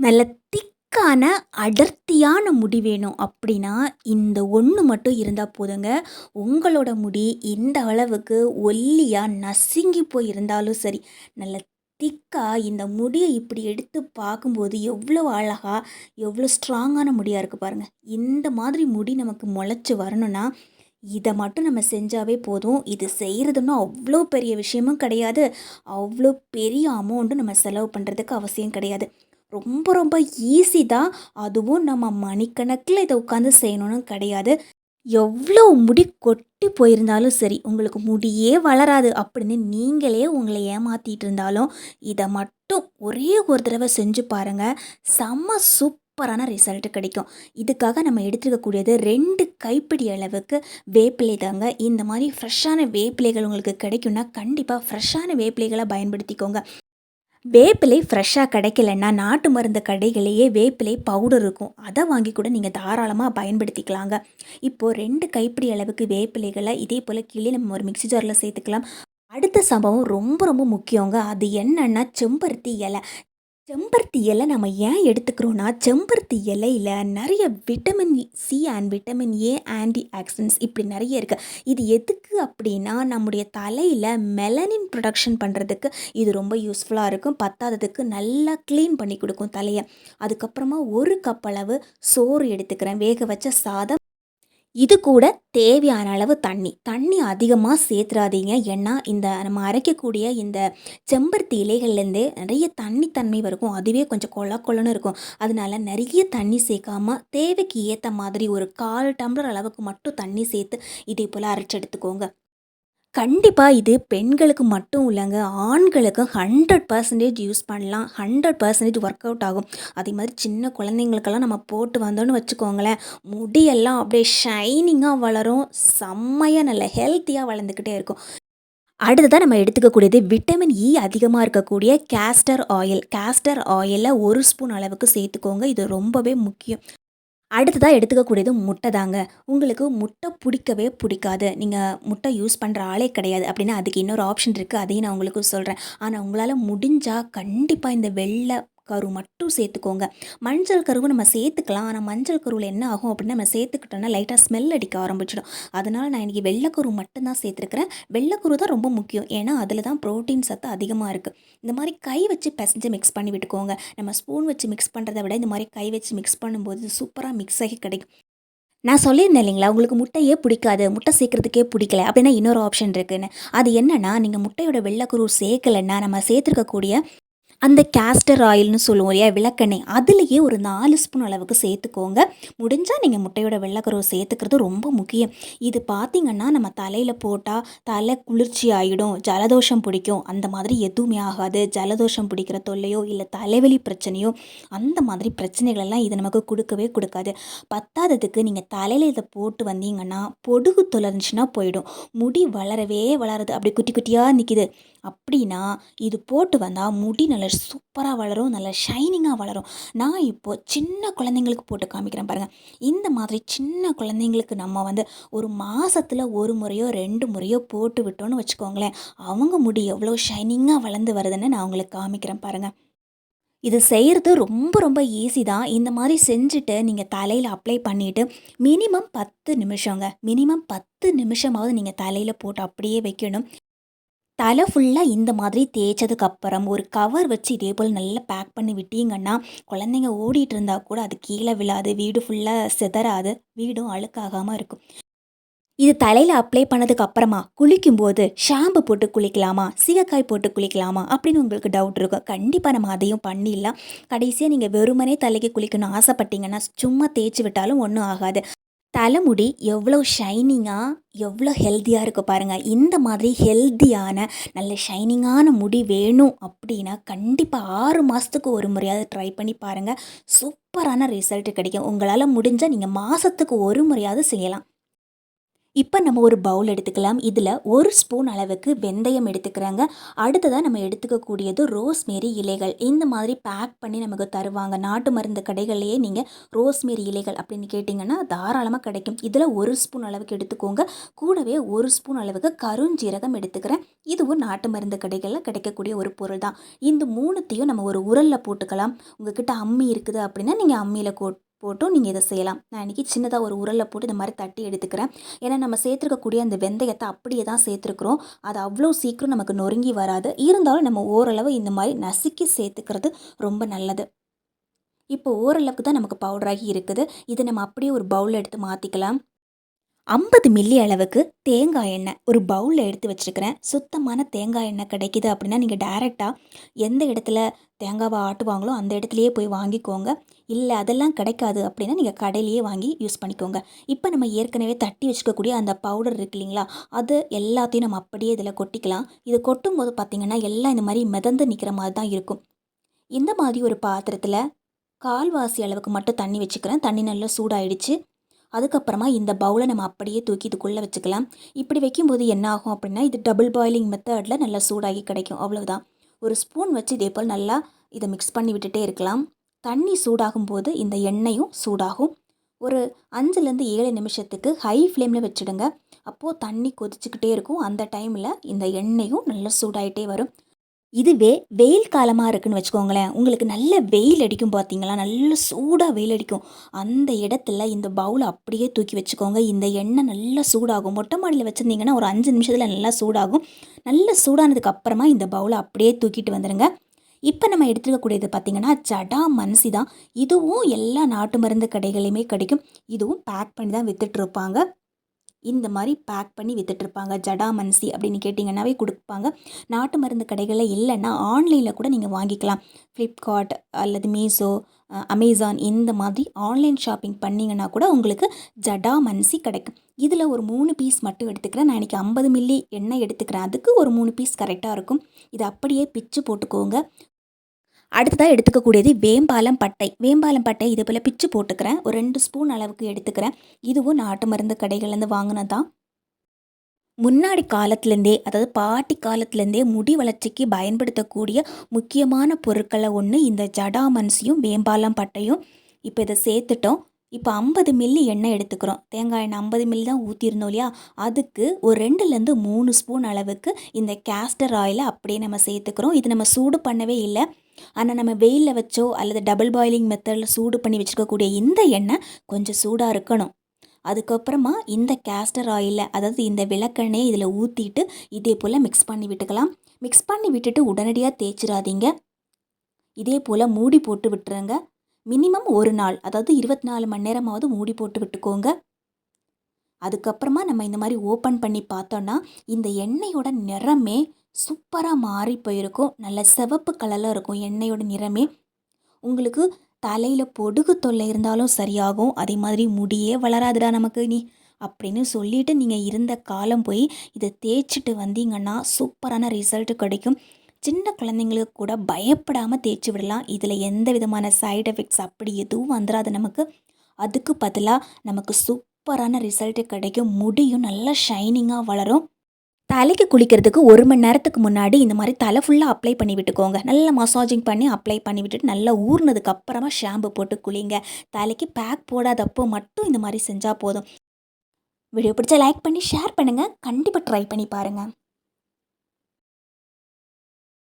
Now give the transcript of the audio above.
நல்ல திக்கான அடர்த்தியான முடி வேணும் அப்படின்னா இந்த ஒன்று மட்டும் இருந்தால் போதுங்க. உங்களோட முடி இந்த அளவுக்கு ஒல்லியாக நசுங்கி போய் இருந்தாலும் சரி நல்ல திக்காக இந்த முடியை இப்படி எடுத்து பார்க்கும்போது எவ்வளோ அழகாக எவ்வளோ ஸ்ட்ராங்கான முடியாக இருக்குது பாருங்கள் இந்த மாதிரி முடி நமக்கு முளைச்சி வரணும்னா இதை மட்டும் நம்ம செஞ்சாவே போதும். இது செய்கிறதுன்னா அவ்வளோ பெரிய விஷயமும் கிடையாது. அவ்வளோ பெரிய அமௌண்ட்டும் நம்ம செலவு பண்ணுறதுக்கு அவசியம் கிடையாது. ரொம்ப ரொம்ப ஈஸி தான். அதுவும் நம்ம மணிக்கணக்கில் இதை உட்காந்து செய்யணும்னு கிடையாது. எவ்வளோ முடி கொட்டி போயிருந்தாலும் சரி உங்களுக்கு முடியே வளராது அப்படின்னு நீங்களே உங்களை ஏமாற்றிட்டு இருந்தாலும் இதை மட்டும் ஒரே ஒரு தடவை செஞ்சு பாருங்கள் செம்ம சூப்பரான ரிசல்ட் கிடைக்கும். இதுக்காக நம்ம எடுத்துக்கக்கூடியது ரெண்டு கைப்பிடி அளவுக்கு வேப்பிலை தாங்க. இந்த மாதிரி ஃப்ரெஷ்ஷான வேப்பிலைகள் உங்களுக்கு கிடைக்கும்னா கண்டிப்பாக ஃப்ரெஷ்ஷான வேப்பிலைகளை பயன்படுத்திக்கோங்க. வேப்பிலை ஃப்ரெஷ்ஷாக கிடைக்கலன்னா நாட்டு மருந்து கடைகளையே வேப்பிலை பவுடர் இருக்கும். அதை வாங்கி கூட நீங்கள் தாராளமாக பயன்படுத்திக்கலாங்க. இப்போது ரெண்டு கைப்பிடி அளவுக்கு வேப்பிலைகளை இதே போல் கீழே நம்ம ஒரு மிக்சி ஜாரில் சேர்த்துக்கலாம். அடுத்த சம்பவம் ரொம்ப ரொம்ப முக்கியங்க. அது என்னன்னா செம்பருத்தி இலை. செம்பருத்தி இலை நம்ம ஏன் எடுத்துக்கிறோன்னா செம்பருத்தி இலையில் நிறைய vitamin C and vitamin A antioxidants இப்படி நிறைய இருக்குது இது எதுக்கு அப்படின்னா நம்முடைய தலையில் மெலனின் ப்ரொடக்ஷன் பண்ணுறதுக்கு இது ரொம்ப யூஸ்ஃபுல்லாக இருக்கும். பத்தாததுக்கு நல்லா க்ளீன் பண்ணி கொடுக்கும் தலையை. அதுக்கப்புறமா ஒரு கப் அளவு சோறு எடுத்துக்கிறேன். வேக வச்ச சாதம் இது கூட தேவையான அளவு தண்ணி. தண்ணி அதிகமாக சேர்த்துறாதீங்க ஏன்னா இந்த நம்ம அரைக்கக்கூடிய இந்த செம்பருத்தி இலைகள்லேருந்து நிறைய தண்ணி தன்மை வரைக்கும் அதுவே கொஞ்சம் கொல கொலன்னு இருக்கும். அதனால நிறைய தண்ணி சேர்க்காம தேவைக்கு ஏற்ற மாதிரி ஒரு கால் டம்ளர் அளவுக்கு மட்டும் தண்ணி சேர்த்து இதே போல் அரைச்சி எடுத்துக்கோங்க. கண்டிப்பாக இது பெண்களுக்கு மட்டும் இல்லைங்க. ஆண்களுக்கும் ஹண்ட்ரட் பர்சன்டேஜ் யூஸ் பண்ணலாம். ஹண்ட்ரட் பர்சன்டேஜ் ஒர்க் அவுட் ஆகும். அதே மாதிரி சின்ன குழந்தைங்களுக்கெல்லாம் நம்ம போட்டு வந்தோன்னு வச்சுக்கோங்களேன் முடியெல்லாம் அப்படியே ஷைனிங்காக வளரும். செம்மையாக நல்ல ஹெல்த்தியாக வளர்ந்துக்கிட்டே இருக்கும். அடுத்ததாக நம்ம எடுத்துக்கக்கூடியது விட்டமின் இ e அதிகமாக இருக்கக்கூடிய கேஸ்டர் ஆயில் கேஸ்டர் ஆயிலில் ஒரு ஸ்பூன் அளவுக்கு சேர்த்துக்கோங்க. இது ரொம்பவே முக்கியம். அடுத்ததாக எடுத்துக்கக்கூடியது முட்டை தாங்க. உங்களுக்கு முட்டை பிடிக்கவே பிடிக்காது. நீங்கள் முட்டை யூஸ் பண்ணுற ஆளே கிடையாது. அப்படின்னா அதுக்கு இன்னொரு ஆப்ஷன் இருக்குது அதையும் நான் உங்களுக்கு சொல்கிறேன் ஆனால் உங்களால் முடிஞ்சால் கண்டிப்பாக இந்த வெள்ளை கரு மட்டும் சேர்த்துக்கோங்க. மஞ்சள் கருவும் நம்ம சேர்த்துக்கலாம். ஆனால் மஞ்சள் கருவில் என்ன ஆகும் அப்படின்னு நம்ம சேர்த்துக்கிட்டோம்னா லைட்டாக ஸ்மெல் அடிக்க ஆரம்பிச்சிடும். அதனால் நான் இன்றைக்கி வெள்ளைக்கரு மட்டும்தான் சேர்த்துருக்கிறேன். வெள்ளைக்கரு தான் ரொம்ப முக்கியம். ஏன்னா அதில் தான் ப்ரோட்டீன் சத்து அதிகமாக இருக்குது இந்த மாதிரி கை வச்சு பிசைஞ்சு மிக்ஸ் பண்ணி விட்டுக்கோங்க. நம்ம ஸ்பூன் வச்சு மிக்ஸ் பண்ணுறதை விட இந்த மாதிரி கை வச்சு மிக்ஸ் பண்ணும்போது சூப்பராக மிக்ஸ் ஆகி கிடைக்கும். நான் சொல்லியிருந்தேன் இல்லைங்களா உங்களுக்கு முட்டையே பிடிக்காது. முட்டை சேர்க்குறதுக்கே பிடிக்கல. அப்படின்னா இன்னொரு ஆப்ஷன் இருக்குன்னு. அது என்னென்னா நீங்கள் முட்டையோட வெள்ளைக்குரு சேர்க்கலைன்னா நம்ம சேர்த்துருக்கக்கூடிய அந்த கேஸ்டர் ஆயில்னு சொல்லுவோம் இல்லையா விளக்கெண்ணெய். அதுலேயே ஒரு நாலு ஸ்பூன் அளவுக்கு சேர்த்துக்கோங்க. முடிஞ்சால் நீங்கள் முட்டையோட வெள்ளைக்கருவை சேர்த்துக்கிறது ரொம்ப முக்கியம். இது பார்த்திங்கன்னா நம்ம தலையில் போட்டால் தலை குளிர்ச்சி ஆகிடும் ஜலதோஷம் பிடிக்கும். அந்த மாதிரி எதுவுமே ஆகாது. ஜலதோஷம் பிடிக்கிற தொல்லையோ இல்லை தலைவலி பிரச்சனையோ அந்த மாதிரி பிரச்சனைகளெல்லாம் இது நமக்கு கொடுக்கவே கொடுக்காது. பத்தாததுக்கு நீங்கள் தலையில் இதை போட்டு வந்தீங்கன்னா பொடுகு தொலைஞ்சுன்னா போயிடும். முடி வளரவே வளருது. அப்படி குட்டி குட்டியாக நிற்கிது அப்படின்னா இது போட்டு வந்தால் முடி நல்ல சூப்பராக வளரும் நல்ல ஷைனிங்காக வளரும். நான் இப்போது சின்ன குழந்தைங்களுக்கு போட்டு காமிக்கிறேன் பாருங்கள் இந்த மாதிரி சின்ன குழந்தைங்களுக்கு நம்ம வந்து ஒரு மாதத்தில் ஒரு முறையோ ரெண்டு முறையோ போட்டு விட்டோன்னு வச்சுக்கோங்களேன். அவங்க முடி எவ்வளோ ஷைனிங்காக வளர்ந்து வருதுன்னு நான் உங்களுக்கு காமிக்கிறேன் பாருங்கள் இது செய்கிறது ரொம்ப ரொம்ப ஈஸி தான். இந்த மாதிரி செஞ்சுட்டு நீங்கள் தலையில் அப்ளை பண்ணிவிட்டு மினிமம் பத்து நிமிஷங்க. மினிமம் பத்து நிமிஷமாவது நீங்கள் தலையில் போட்டு அப்படியே வைக்கணும். தலை ஃபுல்லாக இந்த மாதிரி தேய்ச்சதுக்கு அப்புறம் ஒரு கவர் வச்சு இதே போல் நல்லா பேக் பண்ணி விட்டீங்கன்னா குழந்தைங்க ஓடிட்டு இருந்தால் கூட அது கீழே விழாது வீடு ஃபுல்லாக சிதறாது வீடும் அழுக்காகாமல் இருக்கும். இது தலையில் அப்ளை பண்ணதுக்கு அப்புறமா குளிக்கும்போது ஷாம்பு போட்டு குளிக்கலாமா சீகக்காய் போட்டு குளிக்கலாமா அப்படின்னு உங்களுக்கு டவுட் இருக்கும். கண்டிப்பாக நம்ம அதையும் பண்ணிடலாம். கடைசியாக நீங்கள் வெறுமனே தலைக்கு குளிக்கணும் ஆசைப்பட்டீங்கன்னா சும்மா தேய்ச்சி விட்டாலும் ஒன்றும் ஆகாது. தலைமுடி எவ்வளோ ஷைனிங்காக எவ்வளோ ஹெல்த்தியாக இருக்குது பாருங்கள் இந்த மாதிரி ஹெல்த்தியான நல்ல ஷைனிங்கான முடி வேணும் அப்படின்னா கண்டிப்பாக ஆறு மாதத்துக்கு ஒரு முறையாவது ட்ரை பண்ணி பாருங்கள் சூப்பரான ரிசல்ட் கிடைக்கும். உங்களால் முடிஞ்சால் நீங்கள் மாதத்துக்கு ஒரு முறையாவது செய்யலாம். இப்போ நம்ம ஒரு பவுல் எடுத்துக்கலாம். இதில் ஒரு ஸ்பூன் அளவுக்கு வெந்தயம் எடுத்துக்கிறாங்க. அடுத்ததாக நம்ம எடுத்துக்கக்கூடியது ரோஸ்மேரி இலைகள். இந்த மாதிரி பேக் பண்ணி நமக்கு தருவாங்க. நாட்டு மருந்து கடைகள்லேயே நீங்கள் ரோஸ்மேரி இலைகள் அப்படின்னு கேட்டிங்கன்னா தாராளமாக கிடைக்கும். இதில் ஒரு ஸ்பூன் அளவுக்கு எடுத்துக்கோங்க. கூடவே ஒரு ஸ்பூன் அளவுக்கு கருஞ்சீரகம் எடுத்துக்கிறேன். இதுவும் நாட்டு மருந்து கடைகளில் கிடைக்கக்கூடிய ஒரு பொருள் தான். இந்த மூணுத்தையும் நம்ம ஒரு உரலில் போட்டுக்கலாம். உங்ககிட்ட அம்மி இருக்குது அப்படின்னா நீங்கள் அம்மியில் கோ போட்டும் நீங்கள் இதை செய்யலாம். நான் இன்றைக்கி சின்னதாக ஒரு உரலில் போட்டு இந்த மாதிரி தட்டி எடுத்துக்கிறேன். ஏன்னா நம்ம சேர்த்துருக்கக்கூடிய அந்த வெந்தயத்தை அப்படியே தான் சேர்த்துருக்குறோம். அது அவ்வளோ சீக்கிரம் நமக்கு நொறுங்கி வராது. இருந்தாலும் நம்ம ஓரளவு இந்த மாதிரி நசுக்கி சேர்த்துக்கிறது ரொம்ப நல்லது. இப்போ ஓரளவுக்கு தான் நமக்கு பவுடராகி இருக்குது. இதை நம்ம அப்படியே ஒரு பவுலில் எடுத்து மாற்றிக்கலாம் ஐம்பது மில்லி அளவுக்கு தேங்காய் எண்ணெய் ஒரு பவுலில் எடுத்து வச்சுருக்கிறேன். சுத்தமான தேங்காய் எண்ணெய் கிடைக்கிது அப்படின்னா நீங்கள் டேரெக்டாக எந்த இடத்துல தேங்காவை ஆட்டுவாங்களோ அந்த இடத்துலையே போய் வாங்கிக்கோங்க. இல்லை அதெல்லாம் கிடைக்காது அப்படின்னா நீங்கள் கடையிலேயே வாங்கி யூஸ் பண்ணிக்கோங்க. இப்போ நம்ம ஏற்கனவே தட்டி வச்சுக்கக்கூடிய அந்த பவுடர் இருக்கு இல்லைங்களா அது எல்லாத்தையும் நம்ம அப்படியே இதில் கொட்டிக்கலாம். இது கொட்டும் போது பார்த்திங்கன்னா எல்லாம் இந்த மாதிரி மிதந்து நிற்கிற மாதிரி தான் இருக்கும். இந்த மாதிரி ஒரு பாத்திரத்தில் கால்வாசி அளவுக்கு மட்டும் தண்ணி வச்சுக்கிறேன். தண்ணி நல்லா சூடாயிடுச்சு. அதுக்கப்புறமா இந்த பவுலை நம்ம அப்படியே தூக்கி இதுக்குள்ளே வச்சுக்கலாம். இப்படி வைக்கும்போது என்ன ஆகும் அப்படின்னா இது டபுள் பாயிலிங் மெத்தடில் நல்லா சூடாகி கிடைக்கும். அவ்வளோதான் ஒரு ஸ்பூன் வச்சு இதே போல் நல்லா இதை மிக்ஸ் பண்ணி விட்டுட்டே இருக்கலாம். தண்ணி சூடாகும் போது இந்த எண்ணெயும் சூடாகும். ஒரு அஞ்சுலேருந்து ஏழு நிமிஷத்துக்கு ஹை ஃப்ளேமில் வச்சுடுங்க. அப்போது தண்ணி கொதிச்சுக்கிட்டே இருக்கும். அந்த டைமில் இந்த எண்ணெயும் நல்லா சூடாயிட்டே வரும். இதுவே வெயில் காலமாக இருக்குன்னு வச்சுக்கோங்களேன். உங்களுக்கு நல்ல வெயில் அடிக்கும் பார்த்தீங்களா நல்ல சூடாக வெயில் அடிக்கும். அந்த இடத்துல இந்த பவுலை அப்படியே தூக்கி வச்சுக்கோங்க. இந்த எண்ணெய் நல்லா சூடாகும். மொட்டை மாடியில் வச்சுருந்தீங்கன்னா ஒரு அஞ்சு நிமிஷத்தில் நல்லா சூடாகும். நல்ல சூடானதுக்கு அப்புறமா இந்த பவுலை அப்படியே தூக்கிட்டு வந்துடுங்க இப்போ நம்ம எடுத்துக்கக்கூடியது பார்த்திங்கன்னா ஜடா மனசி தான் இதுவும் எல்லா நாட்டு மருந்து கடைகளையுமே கிடைக்கும். இதுவும் பேக் பண்ணி தான் விற்றுட்ருப்பாங்க இந்த மாதிரி பேக் பண்ணி விற்றுட்ருப்பாங்க ஜடாமன்சி அப்படின்னு கேட்டிங்கன்னாவே கொடுப்பாங்க. நாட்டு மருந்து கடைகளில் இல்லைன்னா ஆன்லைனில் கூட நீங்கள் வாங்கிக்கலாம். ஃப்ளிப்கார்ட் அல்லது மீஷோ அமேசான் இந்த மாதிரி ஆன்லைன் ஷாப்பிங் பண்ணிங்கன்னா கூட உங்களுக்கு ஜடா மன்சி கிடைக்கும். இதில் ஒரு மூணு பீஸ் மட்டும் எடுத்துக்கிறேன். நான் இன்றைக்கி ஐம்பது மில்லி எண்ணெய் எடுத்துக்கிறேன். அதுக்கு ஒரு மூணு பீஸ் கரெக்டாக இருக்கும். இதை அப்படியே பிச்சு போட்டுக்கோங்க. அடுத்ததாக எடுத்துக்கக்கூடியது வேம்பாலம் பட்டை. வேம்பாலம் பட்டை இது போல் பிச்சு போட்டுக்கிறேன். ஒரு ரெண்டு ஸ்பூன் அளவுக்கு எடுத்துக்கிறேன். இதுவும் நாட்டு மருந்து கடைகள்லேருந்து வாங்கினது. தான் முன்னாடி காலத்துலேருந்தே அதாவது பாட்டி காலத்துலேருந்தே முடி வளர்ச்சிக்கு பயன்படுத்தக்கூடிய முக்கியமான பொருட்களை ஒன்று இந்த ஜடாமன்சியும் வேம்பாலம் பட்டையும். இப்போ இதை சேர்த்துட்டோம். இப்போ ஐம்பது மில்லி எண்ணெய் எடுத்துக்கிறோம். தேங்காய் எண்ணெய் ஐம்பது மில்லி தான் ஊற்றிருந்தோம் இல்லையா? அதுக்கு ஒரு ரெண்டுலேருந்து மூணு ஸ்பூன் அளவுக்கு இந்த கேஸ்டர் ஆயிலை அப்படியே நம்ம சேர்த்துக்கிறோம். இது நம்ம சூடு பண்ணவே இல்லை. ஆனால் நம்ம வெயிலில் வச்சோ அல்லது டபுள் பாயிலிங் மெத்தடில் சூடு பண்ணி வச்சுருக்கக்கூடிய இந்த எண்ணெய் கொஞ்சம் சூடாக இருக்கணும். அதுக்கப்புறமா இந்த கேஸ்டர் ஆயிலில் அதாவது இந்த விளக்கெண்ணெயை இதில் ஊற்றிட்டு இதே போல் மிக்ஸ் பண்ணி விட்டுக்கலாம். மிக்ஸ் பண்ணி விட்டுட்டு உடனடியாக தேய்ச்சிடாதீங்க. இதே போல் மூடி போட்டு விட்டுருங்க. மினிமம் ஒரு நாள் அதாவது இருபத்தி நாலு மணி நேரமாவது மூடி போட்டு விட்டுக்கோங்க. அதுக்கப்புறமா நம்ம இந்த மாதிரி ஓப்பன் பண்ணி பார்த்தோன்னா இந்த எண்ணெயோட நிறமே சூப்பராக மாறி போயிருக்கும். நல்ல சிவப்பு கலரில் இருக்கும் எண்ணெயோட நிறமே. உங்களுக்கு தலையில் பொடுகு தொல்லை இருந்தாலும் சரியாகும். அதே மாதிரி முடியே வளராதுடா நமக்கு நீ அப்படின்னு சொல்லிட்டு நீங்கள் இருந்த காலம் போய் இதை தேய்ச்சிட்டு வந்தீங்கன்னா சூப்பரான ரிசல்ட் கிடைக்கும். சின்ன குழந்தைங்களுக்கு கூட பயப்படாமல் தேய்ச்சி விடலாம். இதில் எந்த விதமான சைடு எஃபெக்ட்ஸ் அப்படி எதுவும் வந்துடாது நமக்கு. அதுக்கு பதிலாக நமக்கு சூப்பரான ரிசல்ட்டு கிடைக்கும். முடியும். நல்லா ஷைனிங்காக வளரும். தலைக்கு குளிக்கிறதுக்கு ஒரு மணி நேரத்துக்கு முன்னாடி இந்த மாதிரி தலை ஃபுல்லாக அப்ளை பண்ணி விட்டுக்கோங்க. நல்லா மசாஜிங் பண்ணி அப்ளை பண்ணி விட்டுட்டு நல்லா ஊறினதுக்கு அப்புறமா ஷாம்பு போட்டு குளிங்க. தலைக்கு பேக் போடாதப்போ மட்டும் இந்த மாதிரி செஞ்சால் போதும். வீடியோ பிடிச்சா லைக் பண்ணி ஷேர் பண்ணுங்கள் கண்டிப்பாக ட்ரை பண்ணி பாருங்கள்